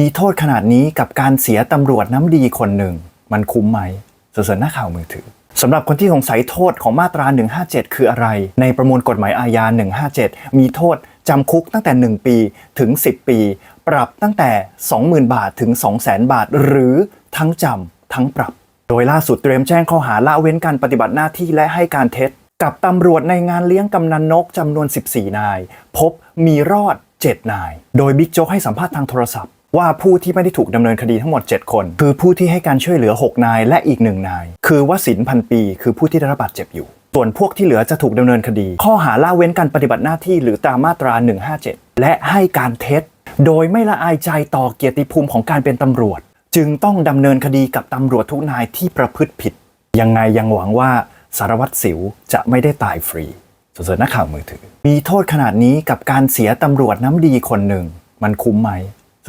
มีโทษขนาดนี้กับการเสียตำรวจน้ำดีคนหนึ่ง มันคุ้มไหมเสนหน้าข่าวมือถือสำหรับคนที่สงสัยโทษของมาตรา 157 คืออะไร ในประมวลกฎหมายอาญา 157 มีโทษจำคุกตั้งแต่ 1 ปีถึง 10 ปี ปรับตั้งแต่ 20,000 บาทถึง 200,000 บาท หรือทั้งจำทั้งปรับ โดยล่าสุดเตรียมแจ้งข้อหาละเว้นการปฏิบัติหน้าที่และให้การเท็จ กับตำรวจในงานเลี้ยงกำนันนกจำนวน 14 นาย พบมีรอด 7 นาย โดยบิ๊กโจ๊กให้สัมภาษณ์ทางโทรศัพท์ ว่าผู้ที่ไม่ได้ถูกดำเนินคดีทั้งหมด 7 คน คือผู้ที่ให้การช่วยเหลือ 6 นาย และอีก 1 นาย คือวสินพันปี คือผู้ที่ได้รับบาดเจ็บอยู่ ส่วนพวกที่เหลือจะถูกดำเนินคดี ข้อหาละเว้นการปฏิบัติหน้าที่หรือตามมาตรา 157 และให้การเท็จ โดยไม่ละอายใจต่อเกียรติภูมิของการเป็นตำรวจ จึงต้องดำเนินคดีกับตำรวจทุกนายที่ประพฤติผิด ยังไงยังหวังว่าสารวัตรสิวจะไม่ได้ตายฟรีสนนักข่าวมือถือ มีโทษขนาดนี้กับการเสียตำรวจน้ำดีคนหนึ่ง มันคุ้มไหม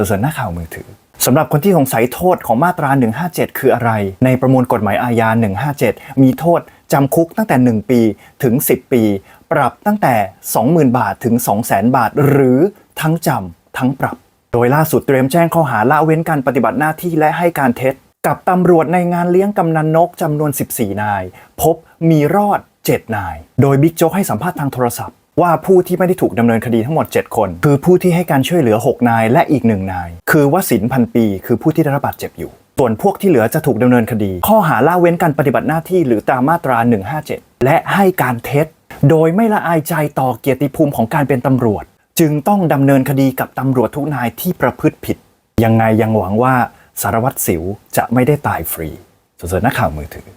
สนนักข่าวมือถือสำหรับคนที่สงสัยโทษของมาตรา 157 คืออะไร ในประมวลกฎหมายอาญา 157 มีโทษจำคุกตั้งแต่ 1 ปีถึง 10 ปี ปรับตั้งแต่ 20,000 บาทถึง 200,000 บาท หรือทั้งจำทั้งปรับ โดยล่าสุดเตรียมแจ้งข้อหาละเว้นการปฏิบัติหน้าที่และให้การเท็จ กับตำรวจในงานเลี้ยงกำนันนกจำนวน 14 นาย พบมีรอด 7 นาย โดยบิ๊กโจ๊กให้สัมภาษณ์ทางโทรศัพท์ ว่าผู้ที่ไม่ได้ถูกดำเนินคดีทั้งหมด 7 คน คือผู้ที่ให้การช่วยเหลือ 6 นายและอีก 1 นาย คือวสินพันปี คือผู้ที่ได้รับบาดเจ็บอยู่ ส่วนพวกที่เหลือจะถูกดำเนินคดี ข้อหาละเว้นการปฏิบัติหน้าที่หรือตามมาตรา 157 และให้การเท็จ โดยไม่ละอายใจต่อเกียรติภูมิของการเป็นตำรวจ จึงต้องดำเนินคดีกับตำรวจทุกนายที่ประพฤติผิด ยังไงยังหวังว่าสารวัตรสิวจะไม่ได้ตายฟรีสนนักข่าวมือถือ